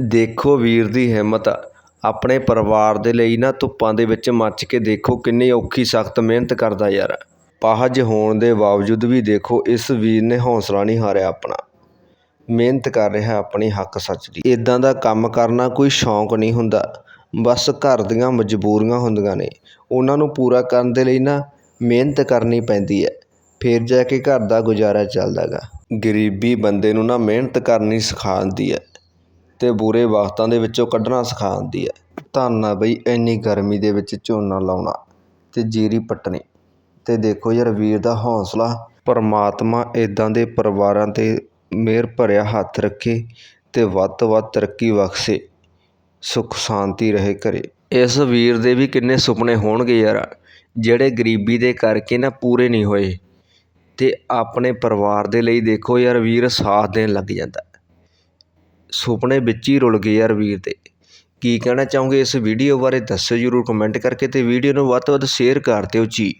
ਦੇਖੋ ਵੀਰ ਦੀ ਹਿੰਮਤ। ਆਪਣੇ ਪਰਿਵਾਰ ਦੇ ਲਈ ਨਾ ਧੁੱਪਾਂ ਦੇ ਵਿੱਚ ਮੱਚ ਕੇ ਦੇਖੋ ਕਿੰਨੀ ਔਖੀ, ਸਖਤ ਮਿਹਨਤ ਕਰਦਾ ਯਾਰ। ਪਾਹਜ ਹੋਣ ਦੇ ਬਾਵਜੂਦ ਵੀ ਦੇਖੋ ਇਸ ਵੀਰ ਨੇ ਹੌਸਲਾ ਨਹੀਂ ਹਾਰਿਆ ਆਪਣਾ। ਮਿਹਨਤ ਕਰ ਰਿਹਾ ਆਪਣੀ ਹੱਕ ਸੱਚ ਦੀ। ਇਦਾਂ ਦਾ ਕੰਮ ਕਰਨਾ ਕੋਈ ਸ਼ੌਂਕ ਨਹੀਂ ਹੁੰਦਾ। ਬਸ ਘਰ ਦੀਆਂ ਮਜਬੂਰੀਆਂ ਹੁੰਦੀਆਂ ਨੇ। ਉਹਨਾਂ ਨੂੰ ਪੂਰਾ ਕਰਨ ਦੇ ਲਈ ਨਾ ਮਿਹਨਤ ਕਰਨੀ ਪੈਂਦੀ ਹੈ। ਫਿਰ ਜਾ ਕੇ ਘਰ ਦਾ ਗੁਜ਼ਾਰਾ ਚੱਲਦਾ ਗਾ ਗਰੀਬੀ ਬੰਦੇ ਨੂੰ ਨਾ ਮਿਹਨਤ ਕਰਨੀ ਸਿਖਾਉਂਦੀ ਹੈ। ਅਤੇ ਬੁਰੇ ਵਕਤਾਂ ਦੇ ਵਿੱਚੋਂ ਕੱਢਣਾ ਸਿਖਾਉਂਦੀ ਹੈ। ਧੰਨ ਆ ਬਈ ਇੰਨੀ ਗਰਮੀ ਦੇ ਵਿੱਚ ਝੋਨਾ ਲਾਉਣਾ ਅਤੇ ਜੀਰੀ ਪੱਟਣੀ। ਅਤੇ ਦੇਖੋ ਯਾਰ ਵੀਰ ਦਾ ਹੌਂਸਲਾ, ਪਰਮਾਤਮਾ ਇੱਦਾਂ ਦੇ ਪਰਿਵਾਰਾਂ ਤੇ ਮਿਹਰ ਭਰਿਆ ਹੱਥ ਰੱਖੇ ਅਤੇ ਵੱਧ ਤੋਂ ਵੱਧ ਤਰੱਕੀ ਬਖਸ਼ੇ, ਸੁੱਖ ਸ਼ਾਂਤੀ ਰਹੇ ਘਰੇ ਇਸ ਵੀਰ ਦੇ ਵੀ ਕਿੰਨੇ ਸੁਪਨੇ ਹੋਣਗੇ ਯਾਰ, ਜਿਹੜੇ ਗਰੀਬੀ ਦੇ ਕਰਕੇ ਨਾ ਪੂਰੇ ਨਹੀਂ ਹੋਏ। ਅਤੇ ਆਪਣੇ ਪਰਿਵਾਰ ਦੇ ਲਈ ਦੇਖੋ ਯਾਰ ਵੀਰ ਸਾਥ ਦੇਣ ਲੱਗ ਜਾਂਦਾ। ਸੁਪਨੇ ਵਿੱਚ ਹੀ ਰੁਲ ਗਏ ਯਾਰ ਵੀਰ ਦੇ। ਕੀ ਕਹਿਣਾ ਚਾਹੋਗੇ ਇਸ ਵੀਡੀਓ ਬਾਰੇ ਦੱਸੋ ਜਰੂਰ ਕਮੈਂਟ ਕਰਕੇ ਅਤੇ ਵੀਡੀਓ ਨੂੰ ਵੱਧ ਤੋਂ ਵੱਧ ਸ਼ੇਅਰ ਕਰ ਦਿਓ ਜੀ।